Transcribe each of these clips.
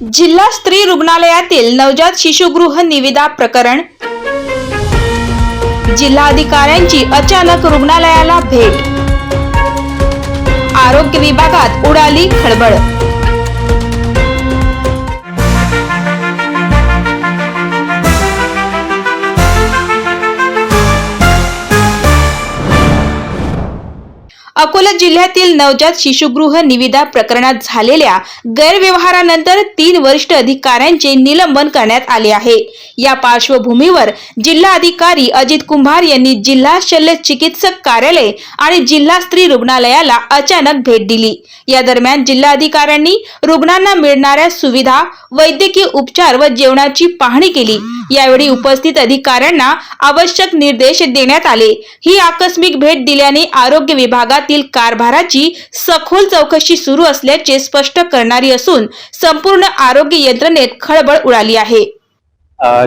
जिल्हा स्त्री रुग्णालयातील नवजात शिशुगृह निविदा प्रकरण. जिल्हाधिकाऱ्यांची अचानक रुग्णालयाला भेट. आरोग्य विभागात उडाली खळबळ. अकोला जिल्ह्यातील नवजात शिशुगृह निविदा प्रकरणात झालेल्या गैरव्यवहारानंतर तीन वरिष्ठ अधिकाऱ्यांचे निलंबन करण्यात आले आहे. या पार्श्वभूमीवर जिल्हा अधिकारी अजित कुंभार यांनी जिल्हा शल्य चिकित्सक कार्यालय आणि जिल्हा स्त्री रुग्णालयाला अचानक भेट दिली. या दरम्यान जिल्हाधिकाऱ्यांनी रुग्णांना मिळणाऱ्या सुविधा वैद्यकीय उपचार व जेवणाची पाहणी केली. यावेळी उपस्थित अधिकाऱ्यांना आवश्यक निर्देश देण्यात आले. ही आकस्मिक भेट दिल्याने आरोग्य विभागात विभागातील कारभाराची सखोल चौकशी सुरू असल्याचे स्पष्ट करणारी असून संपूर्ण आरोग्य यंत्रणेत खळबळ उडाली आहे.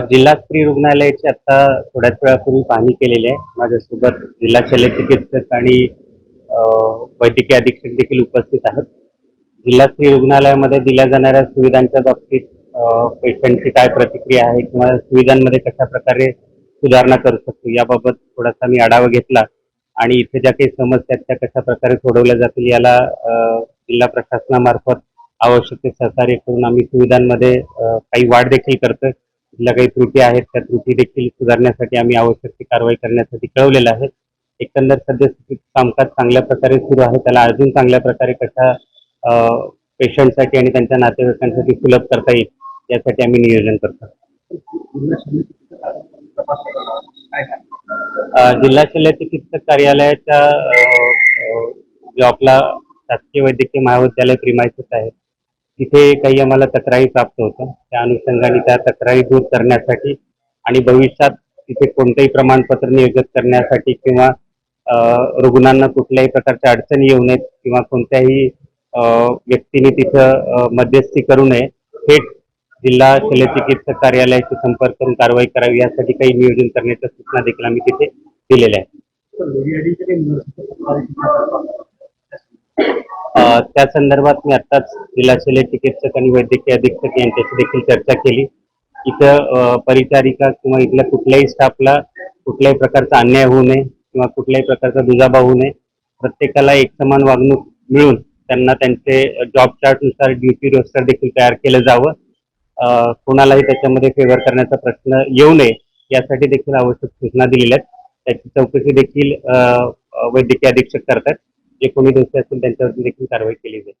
जिल्हा स्त्री रुग्णालयाची आता थोड्याच वेळापूर्वी पाहणी केलेली आहे. माझ्यासोबत जिल्हा शल्य चिकित्सक आणि वैद्यकीय अधीक्षक देखील उपस्थित आहेत. जिल्हा स्त्री रुग्णालयामध्ये दिल्या जाणाऱ्या सुविधांच्या बाबतीत पेशंटची काय प्रतिक्रिया आहे किंवा सुविधांमध्ये कशा प्रकारे सुधारणा करू शकतो याबाबत थोडासा मी आढावा घेतला. आणि इथे ज्या काही समस्या आहेत त्या कशा प्रकारे सोडवल्या जातील याला जिल्हा प्रशासनामार्फत आवश्यक ते सहकार्य करून आम्ही सुविधांमध्ये काही वाढ देखील करतोय. ज्या काही त्रुटी आहेत त्या त्रुटी देखील सुधारण्यासाठी आम्ही आवश्यक ती कारवाई करण्यासाठी कळवलेलं आहे. एकंदर सद्यस्थितीत कामकाज चांगल्या प्रकारे सुरू आहे. त्याला अजून चांगल्या प्रकारे कशा पेशंटसाठी आणि त्यांच्या नातेवाईकांसाठी सुलभ करता येईल यासाठी आम्ही नियोजन करतो जिल्हा शल्य चिकित्सक कार्यालयाच्या जो आपला शासकीय वैद्यकीय महाविद्यालय प्रिमायसिस आहे. तिथे काही आम्हाला तक्रारी प्राप्त होत्या. त्या अनुषंगाने त्या तक्रारी दूर करण्यासाठी आणि भविष्यात तिथे कोणतंही प्रमाणपत्र नियोजित करण्यासाठी किंवा रुग्णांना कुठल्याही प्रकारच्या अडचणी येऊ नयेत किंवा कोणत्याही व्यक्तीने तिथं मध्यस्थी करू नये थेट जिल्हा शल्यचिकित्सक कार्यालयाशी संपर्क करून कारवाई करावी यासाठी काही नियोजन करण्याच्या सूचना देखील आम्ही तिथे दिलेल्या आहेत. त्या संदर्भात मी आत्ताच जिल्हा शल्य चिकित्सक आणि वैद्यकीय अधीक्षक यांच्याशी देखील चर्चा केली. इथं परिचारिका किंवा इथल्या कुठल्याही स्टाफला कुठल्याही प्रकारचा अन्याय होऊ नये किंवा कुठल्याही प्रकारचा दुजाबा होऊ नये. प्रत्येकाला एक समान वागणूक मिळून त्यांना त्यांचे जॉब चार्टनुसार ड्युटी रोस्टर देखील तयार केलं जावं. कोणालाही त्याच्यामध्ये फेवर करण्याचा प्रश्न येऊ नये यासाठी देखील आवश्यक सूचना दिलेल्या आहेत. त्याची चौकशी देखील अ, वैद्यकीय अधीक्षक करतात. जे कोणी दोषी असतील त्यांच्यावरती देखील कारवाई केली जाईल.